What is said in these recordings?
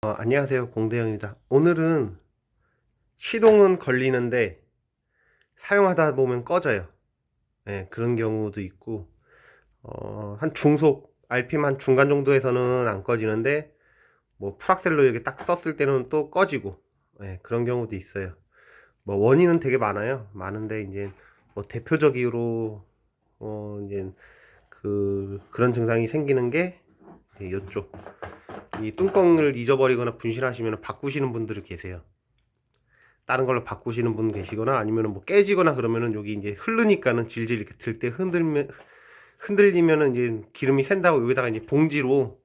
어, 안녕하세요. 공대영입니다. 오늘은 시동은 걸리는데 사용하다 보면 꺼져요. 네, 그런 경우도 있고 어, 한 중속 RPM 한 중간 정도에서는 안 꺼지는데 뭐 풀악셀로 이렇게 딱 썼을 때는 또 꺼지고 네, 그런 경우도 있어요. 뭐 원인은 되게 많아요. 많은데 이제 뭐 대표적으로 어, 이제 그 그런 증상이 생기는 게 네, 이쪽 이 뚜껑을 잊어버리거나 분실하시면 바꾸시는 분들이 계세요. 다른 걸로 바꾸시는 분 계시거나 아니면 뭐 깨지거나 그러면은 여기 이제 흐르니까는 질질 이렇게 들 때 흔들면 흔들리면은 이제 기름이 샌다고 여기다가 이제 봉지로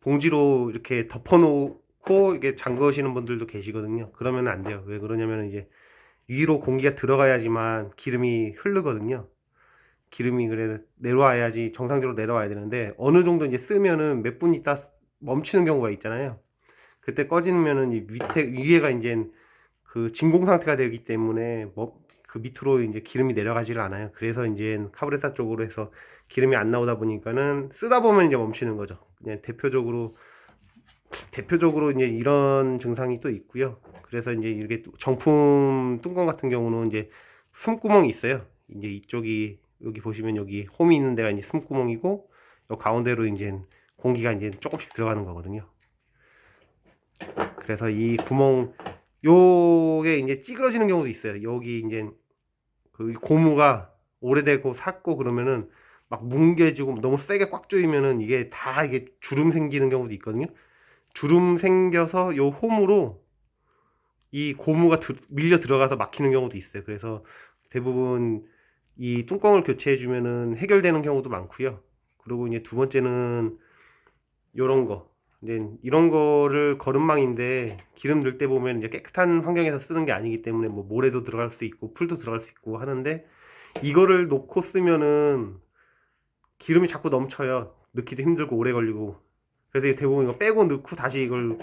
봉지로 이렇게 덮어놓고 이게 잠그시는 분들도 계시거든요. 그러면 안 돼요. 왜 그러냐면 이제 위로 공기가 들어가야지만 기름이 흐르거든요. 기름이 그래 내려와야지 정상적으로 내려와야 되는데 어느 정도 이제 쓰면은 몇 분 있다 멈추는 경우가 있잖아요. 그때 꺼지면은 이 밑에 위에가 이제 그 진공 상태가 되기 때문에 뭐 그 밑으로 이제 기름이 내려가지를 않아요. 그래서 이제 카브레타 쪽으로 해서 기름이 안 나오다 보니까는 쓰다 보면 이제 멈추는 거죠. 그냥 대표적으로 대표적으로 이제 이런 증상이 또 있고요. 그래서 이제 이렇게 정품 뚜껑 같은 경우는 이제 숨구멍이 있어요. 이제 이쪽이 여기 보시면 여기 홈이 있는 데가 이제 숨구멍이고 요 가운데로 이제 공기가 이제 조금씩 들어가는 거거든요. 그래서 이 구멍 요게 이제 찌그러지는 경우도 있어요. 여기 이제 그 고무가 오래되고 삭고 그러면은 막 뭉개지고 너무 세게 꽉 조이면은 이게 다 이게 주름 생기는 경우도 있거든요. 주름 생겨서 요 홈으로 이 고무가 들- 밀려 들어가서 막히는 경우도 있어요. 그래서 대부분 이 뚜껑을 교체해 주면은 해결되는 경우도 많고요. 그리고 이제 두 번째는 요런 거. 이제 이런 거를 거름망인데 기름 넣을 때 보면 이제 깨끗한 환경에서 쓰는 게 아니기 때문에 뭐 모래도 들어갈 수 있고 풀도 들어갈 수 있고 하는데 이거를 놓고 쓰면은 기름이 자꾸 넘쳐요. 넣기도 힘들고 오래 걸리고. 그래서 대부분 이거 빼고 넣고 다시 이걸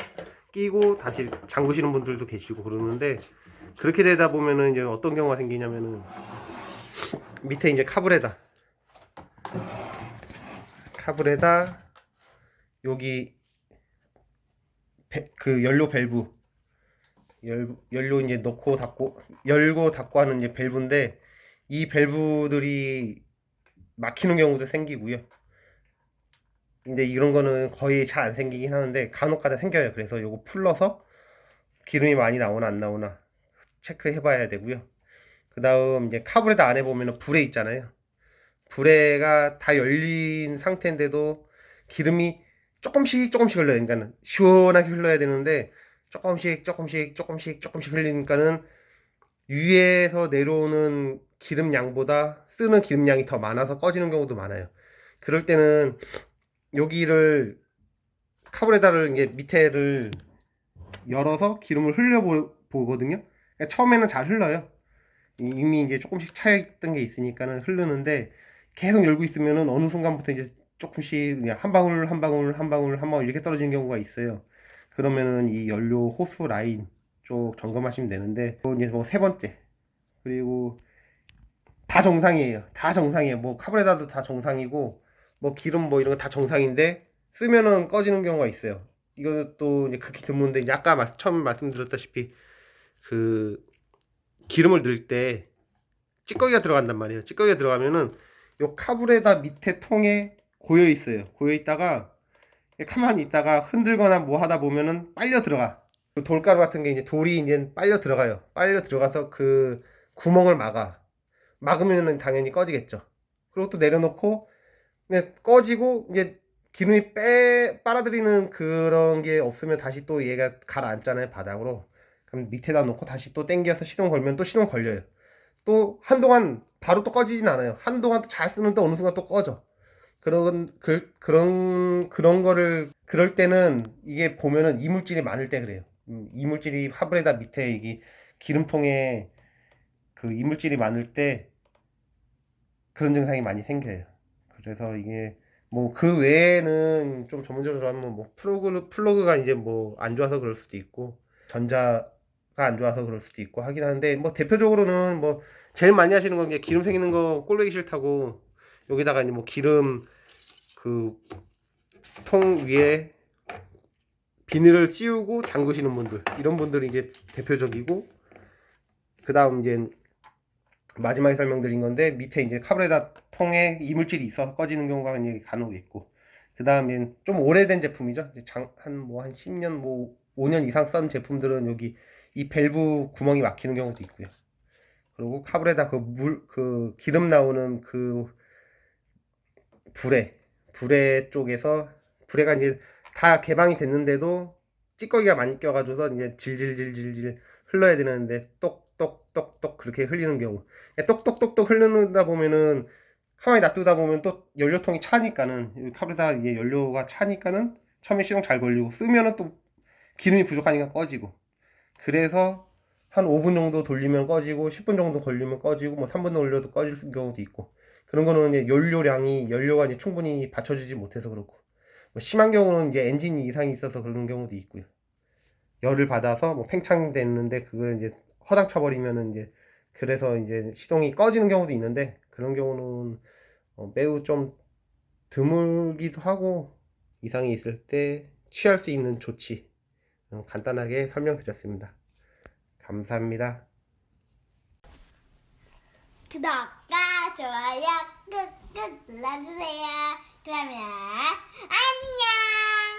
끼고 다시 잠그시는 분들도 계시고 그러는데 그렇게 되다 보면은 이제 어떤 경우가 생기냐면은 밑에 이제 카브레다 카브레다 여기 배- 그 연료 밸브 열, 연료 이제 넣고 닫고 열고 닫고 하는 이제 밸브인데 이 밸브들이 막히는 경우도 생기고요. 근데 이런 거는 거의 잘 안 생기긴 하는데 간혹가다 생겨요. 그래서 요거 풀러서 기름이 많이 나오나 안 나오나 체크해 봐야 되고요. 그 다음 이제 카브레다 안에 보면은 불에 있잖아요. 불에가 다 열린 상태인데도 기름이 조금씩 조금씩 흘러요. 그러니까 시원하게 흘러야 되는데 조금씩 조금씩 조금씩 조금씩 흘리니까는 위에서 내려오는 기름 양보다 쓰는 기름 양이 더 많아서 꺼지는 경우도 많아요. 그럴 때는 여기를 카브레다를 이게 밑에를 열어서 기름을 흘려 보- 보거든요. 그러니까 처음에는 잘 흘러요. 이- 이미 이제 조금씩 차있던 게 있으니까는 흐르는데 계속 열고 있으면은 어느 순간부터 이제 조금씩 그냥 한 방울 한 방울 한 방울 한 방울 이렇게 떨어지는 경우가 있어요. 그러면은 이 연료 호스 라인 쪽 점검하시면 되는데 또 이제 뭐 세 번째 그리고 다 정상이에요. 다 정상이에요. 뭐 카브레다도 다 정상이고 뭐 기름 뭐 이런 거 다 정상인데 쓰면은 꺼지는 경우가 있어요. 이것도 이제 극히 드문데 이제 아까 말- 처음 말씀드렸다시피 그 기름을 넣을 때 찌꺼기가 들어간단 말이에요. 찌꺼기가 들어가면은 요 카브레다 밑에 통에 고여 있어요. 고여 있다가 가만히 있다가 흔들거나 뭐 하다 보면은 빨려 들어가. 그 돌가루 같은 게 이제 돌이 이제 빨려 들어가요. 빨려 들어가서 그 구멍을 막아. 막으면은 당연히 꺼지겠죠. 그리고 또 내려놓고 근데 꺼지고 이제 기름이 빼 빨아들이는 그런 게 없으면 다시 또 얘가 가라앉잖아요 바닥으로. 그럼 밑에다 놓고 다시 또 당겨서 시동 걸면 또 시동 걸려요. 또 한동안 바로 또 꺼지진 않아요. 한동안 또 잘 쓰는데 어느 순간 또 꺼져. 그런 그, 그런 그런 거를 그럴 때는 이게 보면은 이물질이 많을 때 그래요. 음, 이물질이 화불에다 밑에 이게 기름통에 그 이물질이 많을 때 그런 증상이 많이 생겨요. 그래서 이게 뭐 그 외에는 좀 전문적으로 하면 뭐 플러그 플러그가 이제 뭐 안 좋아서 그럴 수도 있고 전자가 안 좋아서 그럴 수도 있고 하긴 하는데 뭐 대표적으로는 뭐 제일 많이 하시는 건 이제 기름 생기는 거 꼴보기 싫다고 여기다가 이제 뭐 기름 그 통 위에 비닐을 씌우고 잠그시는 분들 이런 분들이 이제 대표적이고 그 다음 이제 마지막에 설명드린 건데 밑에 이제 카브레다 통에 이물질이 있어서 꺼지는 경우가 이제 간혹 있고 그 다음에 좀 오래된 제품이죠. 한뭐 한 10년 뭐 5년 이상 쓴 제품들은 여기 이 밸브 구멍이 막히는 경우도 있고요. 그리고 카브레다 그 물 그 기름 나오는 그 불에 불에 쪽에서 불에가 이제 다 개방이 됐는데도 찌꺼기가 많이 껴가지고서 이제 질질질질질 흘러야 되는데 똑똑똑똑 그렇게 흘리는 경우. 똑똑똑똑 흐르다 보면은 가만히 놔두다 보면 또 연료통이 차니까는 이 카브레다 이게 연료가 차니까는 처음에 시동 잘 걸리고 쓰면은 또 기름이 부족하니까 꺼지고 그래서 한 5분 정도 돌리면 꺼지고 10분 정도 걸리면 꺼지고 뭐 3분 돌려도 꺼질 경우도 있고. 그런 거는 이제 연료량이 연료가 이제 충분히 받쳐주지 못해서 그렇고. 뭐 심한 경우는 이제 엔진 이상이 있어서 그런 경우도 있고요. 열을 받아서 뭐 팽창됐는데 그걸 이제 허당 쳐버리면은 이제 그래서 이제 시동이 꺼지는 경우도 있는데 그런 경우는 어, 매우 좀 드물기도 하고 이상이 있을 때 취할 수 있는 조치. 어, 간단하게 설명드렸습니다. 감사합니다. 구독과 좋아요 꾹꾹 눌러주세요. 그러면 안녕.